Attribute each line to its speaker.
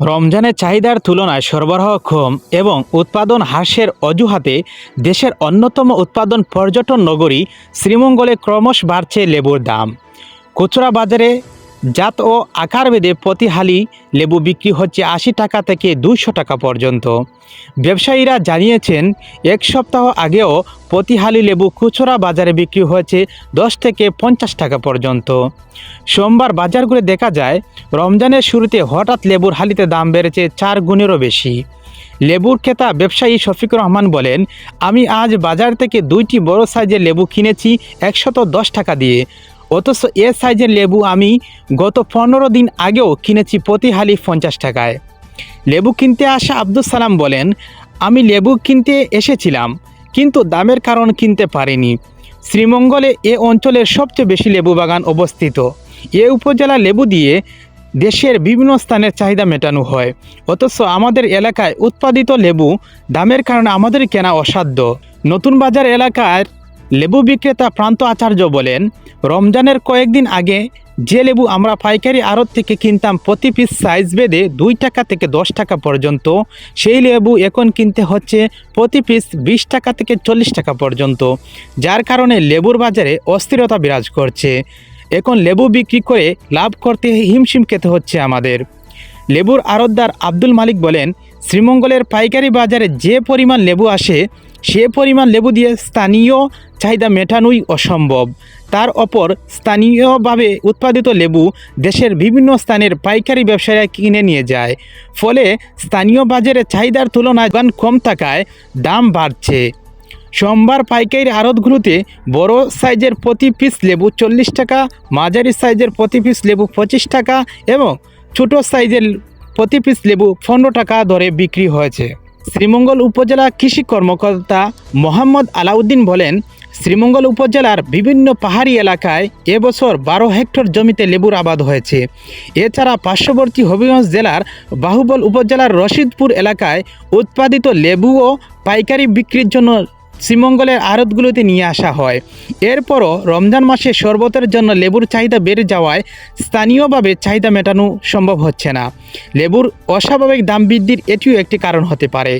Speaker 1: রমজানের চাহিদার তুলনায় সরবরাহ কম এবং উৎপাদন হ্রাসের অজুহাতে দেশের অন্যতম উৎপাদন পর্যটন নগরী শ্রীমঙ্গলে ক্রমশ বাড়ছে লেবুর দাম। খুচরা বাজারে জাত ও আকারভেদে প্রতি হালি লেবু বিক্রি হচ্ছে আশি টাকা থেকে দুশো টাকা পর্যন্ত। ব্যবসায়ীরা জানিয়েছেন, এক সপ্তাহ আগেও প্রতি হালি লেবু খুচরা বাজারে বিক্রি হয়েছে দশ থেকে পঞ্চাশ টাকা পর্যন্ত। সোমবার বাজার ঘুরে দেখা যায়, রমজানের শুরুতে হঠাৎ লেবুর হালিতে দাম বেড়েছে চার গুণেরও বেশি। লেবুর ক্রেতা ব্যবসায়ী শফিকুর রহমান বলেন, আমি আজ বাজার থেকে দুইটি বড় সাইজের লেবু কিনেছি একশত দশ টাকা দিয়ে। অথচ এ সাইজের লেবু আমি গত পনেরো দিন আগেও কিনেছি প্রতি হালি পঞ্চাশ টাকায়। লেবু কিনতে আসা আব্দুল সালাম বলেন, আমি লেবু কিনতে এসেছিলাম, কিন্তু দামের কারণ কিনতে পারিনি। শ্রীমঙ্গলে এ অঞ্চলের সবচেয়ে বেশি লেবু বাগান অবস্থিত। এ উপজেলা লেবু দিয়ে দেশের বিভিন্ন স্থানের চাহিদা মেটানো হয়। অথচ আমাদের এলাকায় উৎপাদিত লেবু দামের কারণে আমাদের কেনা অসাধ্য। নতুন বাজার এলাকার লেবু বিক্রেতা প্রান্ত আচার্য বলেন, রমজানের কয়েকদিন আগে যে লেবু আমরা পাইকারি আড়ত থেকে কিনতাম প্রতি পিস সাইজ বেঁধে দুই টাকা থেকে দশ টাকা পর্যন্ত, সেই লেবু এখন কিনতে হচ্ছে প্রতি পিস বিশ টাকা থেকে চল্লিশ টাকা পর্যন্ত, যার কারণে লেবুর বাজারে অস্থিরতা বিরাজ করছে। এখন লেবু বিক্রি করে লাভ করতে হিমশিম খেতে হচ্ছে আমাদের। লেবুর আড়তদার আব্দুল মালিক বলেন, শ্রীমঙ্গলের পাইকারি বাজারে যে পরিমাণ লেবু আসে, সে পরিমাণ লেবু দিয়ে স্থানীয় চাহিদা মেটানোই অসম্ভব। তার অপর স্থানীয়ভাবে উৎপাদিত লেবু দেশের বিভিন্ন স্থানের পাইকারি ব্যবসায়ীরা কিনে নিয়ে যায়। ফলে স্থানীয় বাজারে চাহিদার তুলনায় দাম কম থাকায় দাম বাড়ছে। সোমবার পাইকারি আড়তগুলোতে বড় সাইজের প্রতি পিস লেবু চল্লিশ টাকা, মাঝারি সাইজের প্রতি পিস লেবু পঁচিশ টাকা এবং ছোট সাইজের প্রতি পিস লেবু পনেরো টাকা দরে বিক্রি হয়েছে। শ্রীমঙ্গল উপজেলা কৃষি কর্মকর্তা মোহাম্মদ আলাউদ্দিন বলেন শ্রীমঙ্গল উপজেলার বিভিন্ন পাহাড়ি এলাকায় এবছর বারো হেক্টর জমিতে লেবুর আবাদ হয়েছে। এছাড়া পার্শ্ববর্তী হবিগঞ্জ জেলার বাহুবল উপজেলার রশিদপুর এলাকায় উৎপাদিত লেবু ও পাইকারি বিক্রির জন্য শ্রীমঙ্গলের আড়তগুলোতে নিয়ে আসা হয়। এরপরও রমজান মাসে শরবতের জন্য লেবুর চাহিদা বেড়ে যাওয়ায় স্থানীয়ভাবে চাহিদা মেটানো সম্ভব হচ্ছে না। লেবুর অস্বাভাবিক দাম বৃদ্ধির এটিও একটি কারণ হতে পারে।